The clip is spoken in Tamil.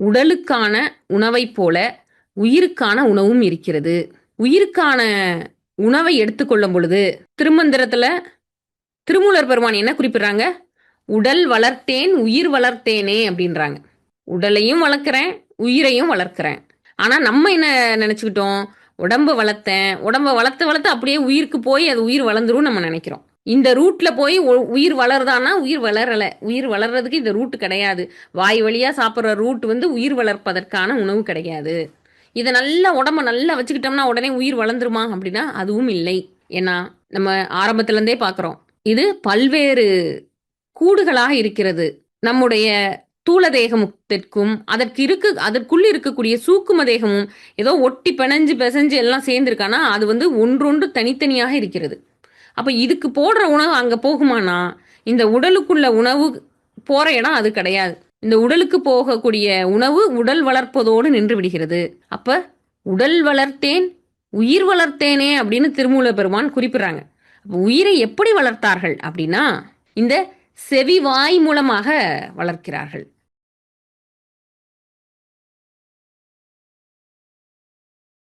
உடலுக்கான உணவைப் போல உயிருக்கான உணவும் இருக்கிறது. உயிருக்கான உணவை எடுத்துக்கொள்ளும் பொழுது திருமந்திரத்துல திருமூலர் பெருமான் என்ன குறிப்பிடுறாங்க? உடல் வளர்த்தேன் உயிர் வளர்த்தேனே அப்படின்றாங்க. உடலையும் வளர்க்குறேன் உயிரையும் வளர்க்குறேன். ஆனால் நம்ம என்ன நினச்சிக்கிட்டோம்? உடம்பு வளர்த்தேன். உடம்ப வளர்த்து வளர்த்து அப்படியே உயிருக்கு போய் அது உயிர் வளர்ந்துரும் நம்ம நினைக்கிறோம். இந்த ரூட்ல போய் உ- உயிர் வளருதான்னா உயிர் வளரல. உயிர் வளர்றதுக்கு இந்த ரூட் கிடையாது. வாய் வழியா சாப்பிட்ற ரூட் வந்து உயிர் வளர்ப்பதற்கான உணவு கிடையாது. இதை நல்லா உடம்ப நல்லா வச்சுக்கிட்டோம்னா உடனே உயிர் வளர்ந்துருமா அப்படின்னா அதுவும் இல்லை. ஏன்னா நம்ம ஆரம்பத்திலேருந்தே பார்க்குறோம் இது பல்வேறு கூடுகளாக இருக்கிறது. நம்முடைய தூள தேகத்திற்கும் அதற்கு இருக்கு அதற்குள்ளே இருக்கக்கூடிய சூக்கும தேகமும் ஏதோ ஒட்டி பிணைஞ்சு பிசைஞ்சு எல்லாம் சேர்ந்துருக்கானா அது வந்து ஒன்றொன்று தனித்தனியாக இருக்கிறது. அப்போ இதுக்கு போடுற உணவு அங்கே போகுமானா இந்த உடலுக்குள்ள உணவு போற இடம் அது கிடையாது. இந்த உடலுக்கு போகக்கூடிய உணவு உடல் வளர்ப்பதோடு நின்று விடுகிறது. அப்ப உடல் வளர்த்தேன் உயிர் வளர்த்தேனே அப்படின்னு திருமூல பெருமான் குறிப்பிடுறாங்க. உயிரை எப்படி வளர்த்தார்கள் அப்படின்னா இந்த செவி வாய் மூலமாக வளர்க்கிறார்கள்.